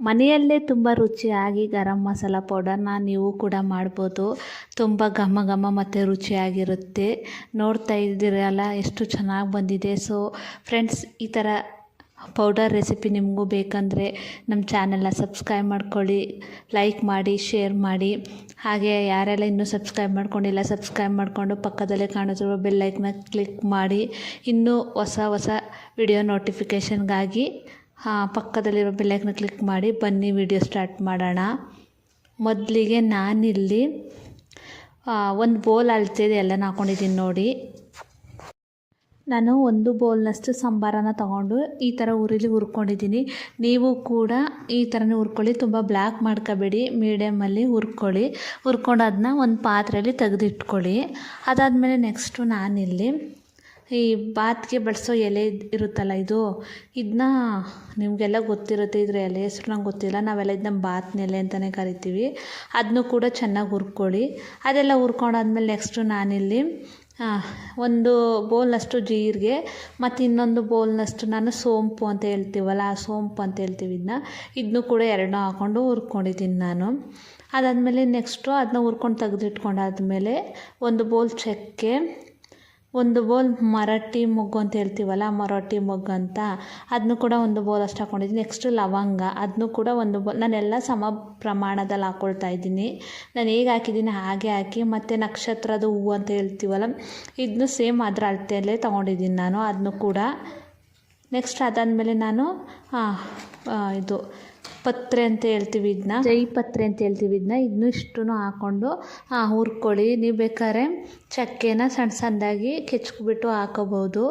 ಮನೆಯಲ್ಲೇ ತುಂಬ ರುಚಿಯಾಗಿ ಗರಂ ಮಸಾಲ ಪೌಡರ್ನ ನೀವು ಕೂಡ ಮಾಡ್ಬೋದು. ತುಂಬ ಘಮ ಘಮ ಮತ್ತು ರುಚಿಯಾಗಿರುತ್ತೆ. ನೋಡ್ತಾ ಇದ್ದೀರಲ್ಲ ಎಷ್ಟು ಚೆನ್ನಾಗಿ ಬಂದಿದೆ. ಸೊ ಫ್ರೆಂಡ್ಸ್ ಈ ಥರ ಪೌಡರ್ ರೆಸಿಪಿ ನಿಮಗೂ ಬೇಕಂದರೆ ನಮ್ಮ ಚಾನೆಲ್ನ ಸಬ್ಸ್ಕ್ರೈಬ್ ಮಾಡ್ಕೊಳ್ಳಿ, ಲೈಕ್ ಮಾಡಿ, ಶೇರ್ ಮಾಡಿ. ಹಾಗೆ ಯಾರೆಲ್ಲ ಇನ್ನೂ ಸಬ್ಸ್ಕ್ರೈಬ್ ಮಾಡ್ಕೊಂಡಿಲ್ಲ, ಸಬ್ಸ್ಕ್ರೈಬ್ ಮಾಡಿಕೊಂಡು ಪಕ್ಕದಲ್ಲೇ ಕಾಣಿಸಿರುವ ಬೆಲ್ಲೈಕ್ನ ಕ್ಲಿಕ್ ಮಾಡಿ. ಇನ್ನೂ ಹೊಸ ಹೊಸ ವಿಡಿಯೋ ನೋಟಿಫಿಕೇಷನ್ಗಾಗಿ ಹಾಂ, ಪಕ್ಕದಲ್ಲಿರೋ ಬೆಲ್ಲೈಕನ್ನ ಕ್ಲಿಕ್ ಮಾಡಿ, ಬನ್ನಿ ವಿಡಿಯೋ ಸ್ಟಾರ್ಟ್ ಮಾಡೋಣ. ಮೊದಲಿಗೆ ನಾನಿಲ್ಲಿ ಒಂದು ಬೋಲ್ ಅಳ್ತಿದೆ, ಎಲ್ಲನ ಹಾಕೊಂಡಿದ್ದೀನಿ ನೋಡಿ. ನಾನು ಒಂದು ಬೌಲ್ನಷ್ಟು ಸಾಂಬಾರನ್ನು ತಗೊಂಡು ಈ ಥರ ಉರಿಲಿ ಹುರ್ಕೊಂಡಿದ್ದೀನಿ. ನೀವು ಕೂಡ ಈ ಥರನೇ ಹುರ್ಕೊಳ್ಳಿ, ತುಂಬ ಬ್ಲ್ಯಾಕ್ ಮಾಡ್ಕೋಬೇಡಿ ಮೀಡಿಯಮಲ್ಲಿ ಹುರ್ಕೊಳ್ಳಿ. ಹುರ್ಕೊಂಡು ಅದನ್ನ ಒಂದು ಪಾತ್ರೆಯಲ್ಲಿ ತೆಗೆದಿಟ್ಕೊಳ್ಳಿ. ಅದಾದಮೇಲೆ ನೆಕ್ಸ್ಟು ನಾನಿಲ್ಲಿ ಈ ಬಾತ್ಗೆ ಬಳಸೋ ಎಲೆ ಇರುತ್ತಲ್ಲ ಇದು ಇದನ್ನ ನಿಮಗೆಲ್ಲ ಗೊತ್ತಿರುತ್ತೆ, ಇದ್ರ ಎಲೆ ಹೆಸ್ರು ನಂಗೆ ಗೊತ್ತಿಲ್ಲ. ನಾವೆಲ್ಲ ಇದನ್ನ ಬಾತ್ನ ಎಲೆ ಅಂತಲೇ ಕರಿತೀವಿ. ಅದನ್ನು ಕೂಡ ಚೆನ್ನಾಗಿ ಹುರ್ಕೊಳ್ಳಿ. ಅದೆಲ್ಲ ಹುರ್ಕೊಂಡಾದ್ಮೇಲೆ ನೆಕ್ಸ್ಟು ನಾನಿಲ್ಲಿ ಒಂದು ಬೌಲ್ನಷ್ಟು ಜೀರಿಗೆ ಮತ್ತು ಇನ್ನೊಂದು ಬೌಲ್ನಷ್ಟು ನಾನು ಸೋಂಪು ಅಂತ ಹೇಳ್ತೀವಲ್ಲ, ಆ ಸೋಂಪು ಅಂತ ಹೇಳ್ತೀವಿ ಇದನ್ನ ಇದನ್ನು ಕೂಡ ಎರಡನ್ನೂ ಹಾಕ್ಕೊಂಡು ಹುರ್ಕೊಂಡಿದ್ದೀನಿ ನಾನು. ಅದಾದಮೇಲೆ ನೆಕ್ಸ್ಟು ಅದನ್ನ ಹುರ್ಕೊಂಡು ತೆಗೆದಿಟ್ಕೊಂಡಾದ್ಮೇಲೆ ಒಂದು ಬೌಲ್ ಚಕ್ಕೆ ಒಂದು ಬೌಲ್ ಮರಾಠಿ ಮೊಗ್ಗು ಅಂತ ಹೇಳ್ತೀವಲ್ಲ ಮರಟ್ಟಿ ಮೊಗ್ಗು ಅಂತ ಅದನ್ನು ಕೂಡ ಒಂದು ಬೌಲ್ ಅಷ್ಟು ಹಾಕ್ಕೊಂಡಿದ್ದೀನಿ ನೆಕ್ಸ್ಟು ಲವಂಗ ಅದನ್ನು ಕೂಡ ಒಂದು ಬೌಲ್. ನಾನೆಲ್ಲ ಸಮ ಪ್ರಮಾಣದಲ್ಲಿ ಹಾಕ್ಕೊಳ್ತಾ ಇದ್ದೀನಿ. ನಾನು ಹೇಗೆ ಹಾಕಿದ್ದೀನಿ, ಹಾಗೆ ಹಾಕಿ, ಮತ್ತು ನಕ್ಷತ್ರದ ಹೂವು ಅಂತ ಹೇಳ್ತೀವಲ್ಲ ಇದನ್ನು ಸೇಮ್ ಅದರ ಅಳತೆಯಲ್ಲೇ ತೊಗೊಂಡಿದ್ದೀನಿ ನಾನು ಅದನ್ನು ಕೂಡ. ನೆಕ್ಸ್ಟ್ ಅದಾದಮೇಲೆ ನಾನು ಇದು ಪತ್ರೆ ಅಂತ ಹೇಳ್ತೀವಿ ಇದನ್ನ ಜೈ ಪತ್ರೆ ಅಂತ ಹೇಳ್ತೀವಿ ಇದನ್ನ ಇದನ್ನು ಇಷ್ಟೂ ಹಾಕ್ಕೊಂಡು ಹುರ್ಕೊಳ್ಳಿ. ನೀವು ಬೇಕಾದ್ರೆ ಚಕ್ಕೆನ ಸಣ್ಣ ಸಣ್ಣದಾಗಿ ಕೆಚ್ಕೊಬಿಟ್ಟು ಹಾಕೋಬೋದು.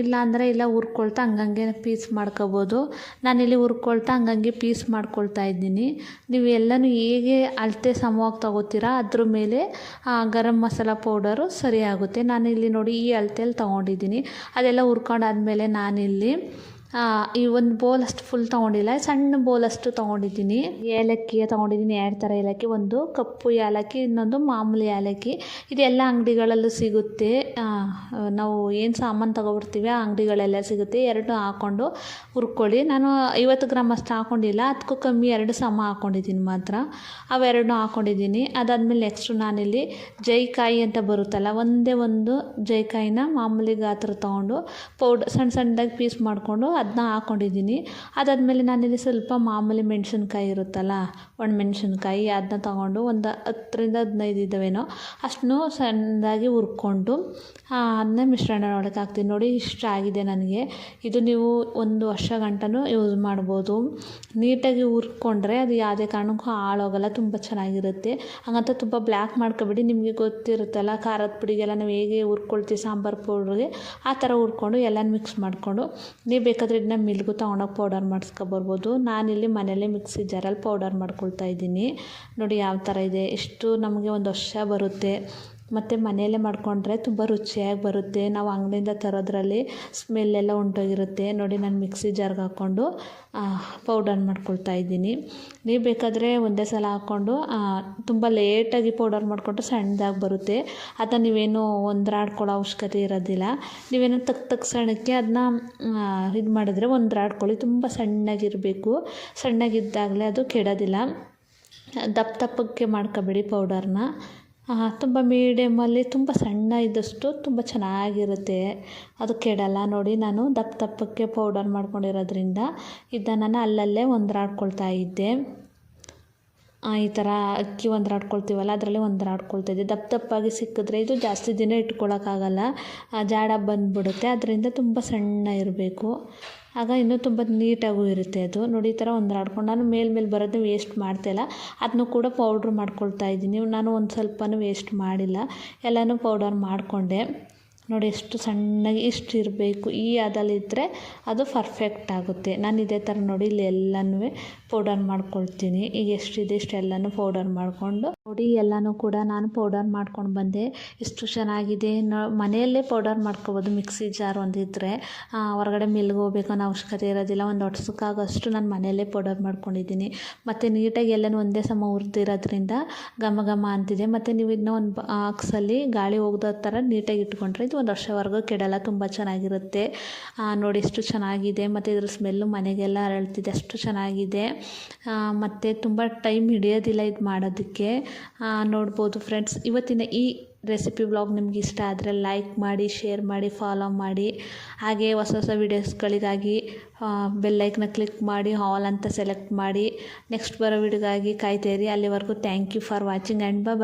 ಇಲ್ಲಾಂದರೆ ಇಲ್ಲ ಹುರ್ಕೊಳ್ತಾ ಹಂಗಂಗೆ ಪೀಸ್ ಮಾಡ್ಕೋಬೋದು. ನಾನಿಲ್ಲಿ ಹುರ್ಕೊಳ್ತಾ ಹಂಗಂಗೆ ಪೀಸ್ ಮಾಡ್ಕೊಳ್ತಾ ಇದ್ದೀನಿ. ನೀವು ಎಲ್ಲನೂ ಹೇಗೆ ಅಳತೆ ಸಮವಾಗಿ ತಗೋತೀರಾ, ಅದ್ರ ಮೇಲೆ ಗರಂ ಮಸಾಲ ಪೌಡರು ಸರಿಯಾಗುತ್ತೆ. ನಾನಿಲ್ಲಿ ನೋಡಿ ಈ ಅಳತೆಯಲ್ಲಿ ತೊಗೊಂಡಿದ್ದೀನಿ. ಅದೆಲ್ಲ ಹುರ್ಕೊಂಡಾದ್ಮೇಲೆ ನಾನಿಲ್ಲಿ ಈ ಒಂದು ಬೋಲ್ ಅಷ್ಟು ಫುಲ್ ತೊಗೊಂಡಿಲ್ಲ. ಸಣ್ಣ ಬೌಲ್ ಅಷ್ಟು ತೊಗೊಂಡಿದ್ದೀನಿ. ಏಲಕ್ಕಿ ತೊಗೊಂಡಿದ್ದೀನಿ, ಎರಡು ಥರ ಏಲಕ್ಕಿ, ಒಂದು ಕಪ್ಪು ಏಲಕ್ಕಿ, ಇನ್ನೊಂದು ಮಾಮೂಲಿ ಏಲಕ್ಕಿ. ಇದೆಲ್ಲ ಅಂಗಡಿಗಳಲ್ಲೂ ಸಿಗುತ್ತೆ. ನಾವು ಏನು ಸಾಮಾನು ತೊಗೊಬರ್ತೀವಿ, ಆ ಅಂಗಡಿಗಳೆಲ್ಲ ಸಿಗುತ್ತೆ. ಎರಡು ಹಾಕ್ಕೊಂಡು ಹುರ್ಕೊಳ್ಳಿ. ನಾನು ಐವತ್ತು ಗ್ರಾಮ್ ಅಷ್ಟು ಹಾಕ್ಕೊಂಡಿಲ್ಲ ಅದಕ್ಕೂ ಕಮ್ಮಿ ಎರಡು ಸಮ ಹಾಕ್ಕೊಂಡಿದ್ದೀನಿ ಮಾತ್ರ. ಅವೆರಡನ್ನೂ ಹಾಕ್ಕೊಂಡಿದ್ದೀನಿ ಅದಾದಮೇಲೆ ನೆಕ್ಸ್ಟು ನಾನಿಲ್ಲಿ ಜೈಕಾಯಿ ಅಂತ ಬರುತ್ತಲ್ಲ, ಒಂದೇ ಒಂದು ಜೈಕಾಯಿನ ಮಾಮೂಲಿ ಗಾತ್ರ ತೊಗೊಂಡು, ಪೌಡ್, ಸಣ್ಣ ಸಣ್ಣದಾಗಿ ಪೀಸ್ ಮಾಡಿಕೊಂಡು ಅದನ್ನ ಹಾಕ್ಕೊಂಡಿದ್ದೀನಿ ಅದಾದಮೇಲೆ ನಾನಿಲ್ಲಿ ಸ್ವಲ್ಪ ಮಾಮೂಲಿ ಮೆಣಸಿನ್ಕಾಯಿ ಇರುತ್ತಲ್ಲ, ಒಣಮೆಣ್ಸಿನ್ಕಾಯಿ ಅದನ್ನ ತಗೊಂಡು ಒಂದು ಹತ್ತರಿಂದ ಹದಿನೈದು ಇದ್ದಾವೇನೋ ಅಷ್ಟನ್ನು ಸಣ್ಣದಾಗಿ ಹುರ್ಕೊಂಡು ಅದನ್ನ ಮಿಶ್ರಣ ನೋಡೋಕೆ ಹಾಕ್ತೀನಿ. ನೋಡಿ, ಇಷ್ಟ ಆಗಿದೆ ನನಗೆ. ಇದು ನೀವು ಒಂದು ವರ್ಷ ಗಂಟನೂ ಯೂಸ್ ಮಾಡ್ಬೋದು. ನೀಟಾಗಿ ಹುರ್ಕೊಂಡ್ರೆ ಅದು ಯಾವುದೇ ಕಾರಣಕ್ಕೂ ಹಾಳೋಗಲ್ಲ, ತುಂಬ ಚೆನ್ನಾಗಿರುತ್ತೆ. ಹಾಗಂತ ತುಂಬ ಬ್ಲ್ಯಾಕ್ ಮಾಡ್ಕೊಬೇಡಿ. ನಿಮಗೆ ಗೊತ್ತಿರುತ್ತಲ್ಲ, ಖಾರದ ಪುಡಿಗೆಲ್ಲ ನಾವು ಹೇಗೆ ಹುರ್ಕೊಳ್ತೀವಿ ಸಾಂಬಾರು ಪೌಡ್ರಿಗೆ, ಆ ಥರ ಹುರ್ಕೊಂಡು ಎಲ್ಲ ಮಿಕ್ಸ್ ಮಾಡಿಕೊಂಡು, ನೀವು ಬೇಕಾದರೆ ಇದನ್ನ ಮಿಲ್ಗೂ ತೊಗೊಂಡೋಗಿ ಪೌಡರ್ ಮಾಡಿಸ್ಕೊಬರ್ಬೋದು ನಾನಿಲ್ಲಿ ಮನೆಯಲ್ಲೇ ಮಿಕ್ಸಿ ಜಾರಲ್ಲಿ ಪೌಡರ್ ಮಾಡ್ಕೊಳ್ತಾ ಇದ್ದೀನಿ. ನೋಡಿ, ಯಾವ ಥರ ಇದೆ? ಎಷ್ಟು ನಮಗೆ ಒಂದು ವರ್ಷ ಬರುತ್ತೆ. ಮತ್ತು ಮನೆಯಲ್ಲೇ ಮಾಡಿಕೊಂಡ್ರೆ ತುಂಬ ರುಚಿಯಾಗಿ ಬರುತ್ತೆ. ನಾವು ಅಂಗಡಿಯಿಂದ ತರೋದ್ರಲ್ಲಿ ಸ್ಮೆಲ್ಲೆಲ್ಲ ಹೊಂಟೋಗಿರುತ್ತೆ ನೋಡಿ ನಾನು ಮಿಕ್ಸಿ ಜಾರ್ಗೆ ಹಾಕ್ಕೊಂಡು ಪೌಡರ್ ಮಾಡ್ಕೊಳ್ತಾ ಇದ್ದೀನಿ. ನೀವು ಬೇಕಾದರೆ ಒಂದೇ ಸಲ ಹಾಕ್ಕೊಂಡು ತುಂಬ ಲೇಟಾಗಿ ಪೌಡರ್ ಮಾಡಿಕೊಂಡ್ರೆ ಸಣ್ಣದಾಗಿ ಬರುತ್ತೆ. ಅದನ್ನ ನೀವೇನು ಒಂದ್ರಾಡ್ಕೊಳ್ಳೋ ಅವಶ್ಯಕತೆ ಇರೋದಿಲ್ಲ. ನೀವೇನು ತಕ್ಕ ತಕ್ಷಣಕ್ಕೆ ಅದನ್ನ ಇದು ಮಾಡಿದ್ರೆ ಒಂದ್ರಾಡ್ಕೊಳ್ಳಿ. ತುಂಬ ಸಣ್ಣಗಿರಬೇಕು. ಸಣ್ಣಗಿದ್ದಾಗಲೇ ಅದು ಕೆಡೋದಿಲ್ಲ. ದಪ್ಪ ದಪ್ಪಕ್ಕೆ ಮಾಡ್ಕೋಬೇಡಿ ಪೌಡರ್ನ ತುಂಬ ಮೀಡಿಯಮಲ್ಲಿ ತುಂಬ ಸಣ್ಣ ಇದ್ದಷ್ಟು ತುಂಬ ಚೆನ್ನಾಗಿರುತ್ತೆ. ಅದು ಕೆಡಲ್ಲ. ನೋಡಿ, ನಾನು ದಪ್ಪ ದಪ್ಪಕ್ಕೆ ಪೌಡರ್ ಮಾಡ್ಕೊಂಡಿರೋದ್ರಿಂದ ಇದನ್ನು ನಾನು ಅಲ್ಲಲ್ಲೇ ಒಂದ್ರಾಡ್ಕೊಳ್ತಾ ಇದ್ದೆ. ಈ ಥರ ಅಕ್ಕಿ ಒಂದ್ರಾಡ್ಕೊಳ್ತೀವಲ್ಲ ಅದರಲ್ಲಿ ಒಂದು ಇದ್ದೆ. ದಪ್ಪ ದಪ್ಪಾಗಿ ಸಿಕ್ಕಿದ್ರೆ ಇದು ಜಾಸ್ತಿ ದಿನ ಇಟ್ಕೊಳ್ಳೋಕ್ಕಾಗಲ್ಲ ಜಾಡ ಬಂದುಬಿಡುತ್ತೆ. ಅದರಿಂದ ತುಂಬ ಸಣ್ಣ ಇರಬೇಕು. ಆಗ ಇನ್ನೂ ತುಂಬ ನೀಟಾಗೂ ಇರುತ್ತೆ ಅದು. ನೋಡಿ, ಈ ಥರ ಒಂದ್ರಾಡ್ಕೊಂಡು ನಾನು ಮೇಲೆ ಮೇಲೆ ಬರೋದು ವೇಸ್ಟ್ ಮಾಡ್ತಾಯಿಲ್ಲ ಅದನ್ನು ಕೂಡ ಪೌಡ್ರ್ ಮಾಡ್ಕೊಳ್ತಾ ಇದ್ದೀನಿ. ನಾನು ಒಂದು ಸ್ವಲ್ಪನೂ ವೇಸ್ಟ್ ಮಾಡಿಲ್ಲ. ಎಲ್ಲನೂ ಪೌಡರ್ ಮಾಡಿಕೊಂಡೆ. ನೋಡಿ ಎಷ್ಟು ಸಣ್ಣಗೆ ಇಷ್ಟು ಇರಬೇಕು ಈ ಅದಲ್ಲಿದ್ದರೆ ಅದು ಪರ್ಫೆಕ್ಟ್ ಆಗುತ್ತೆ. ನಾನು ಇದೇ ಥರ ನೋಡಿ ಇಲ್ಲಿ ಎಲ್ಲನೂ ಪೌಡರ್ ಮಾಡ್ಕೊಳ್ತೀನಿ. ಈಗ ಎಷ್ಟಿದೆ ಇಷ್ಟೆಲ್ಲನೂ ಪೌಡರ್ ಮಾಡಿಕೊಂಡು ನೋಡಿ ಎಲ್ಲನೂ ಕೂಡ ನಾನು ಪೌಡರ್ ಮಾಡ್ಕೊಂಡು ಬಂದೆ. ಎಷ್ಟು ಚೆನ್ನಾಗಿದೆ. ಮನೆಯಲ್ಲೇ ಪೌಡರ್ ಮಾಡ್ಕೋಬೋದು ಮಿಕ್ಸಿ ಜಾರ್ ಒಂದಿದ್ದರೆ ಹೊರಗಡೆ ಮಿಲ್ಗೆ ಹೋಗ್ಬೇಕು ಅನ್ನೋ ಅವಶ್ಯಕತೆ ಇರೋದಿಲ್ಲ. ಒಂದು ವರ್ಷಕ್ಕಾಗೋಷ್ಟು ನಾನು ಮನೆಯಲ್ಲೇ ಪೌಡರ್ ಮಾಡ್ಕೊಂಡಿದ್ದೀನಿ. ಮತ್ತು ನೀಟಾಗಿ ಎಲ್ಲನೂ ಒಂದೇ ಸಮ ಉರಿದಿರೋದ್ರಿಂದ ಘಮ ಘಮ ಅಂತಿದೆ. ಮತ್ತು ನೀವು ಇದನ್ನ ಒಂದು ಬಾಕ್ಸಲ್ಲಿ ಗಾಳಿ ಹೋಗ್ದ ಥರ ನೀಟಾಗಿ ಇಟ್ಕೊಂಡ್ರೆ ಇದು ಒಂದು ವರ್ಷವರೆಗೂ ಕೆಡಲ್ಲ. ತುಂಬ ಚೆನ್ನಾಗಿರುತ್ತೆ. ನೋಡಿ ಎಷ್ಟು ಚೆನ್ನಾಗಿದೆ. ಮತ್ತು ಇದ್ರ ಸ್ಮೆಲ್ಲು ಮನೆಗೆಲ್ಲ ಅರಳ್ತಿದೆ. ಅಷ್ಟು ಚೆನ್ನಾಗಿದೆ. ಮತ್ತು ತುಂಬ ಟೈಮ್ ಹಿಡಿಯೋದಿಲ್ಲ ಇದು ಮಾಡೋದಕ್ಕೆ. ನೋಡ್ಬೋದು ಫ್ರೆಂಡ್ಸ್ ಇವತ್ತಿನ ಈ ರೆಸಿಪಿ ವ್ಲಾಗ್ ನಿಮ್ಗೆ ಇಷ್ಟ ಆದರೆ ಲೈಕ್ ಮಾಡಿ ಶೇರ್ ಮಾಡಿ ಫಾಲೋ ಮಾಡಿ. ಹಾಗೆ ಹೊಸ ಹೊಸ ವೀಡಿಯೋಸ್ಗಳಿಗಾಗಿ ಬೆಲ್ಲೈಕ್ನ ಕ್ಲಿಕ್ ಮಾಡಿ ಹಾಲ್ ಅಂತ ಸೆಲೆಕ್ಟ್ ಮಾಡಿ. ನೆಕ್ಸ್ಟ್ ಬರೋ ವೀಡಿಯೋಗಾಗಿ ಕಾಯ್ತೇರಿ ಅಲ್ಲಿವರೆಗೂ thank you for watching and bye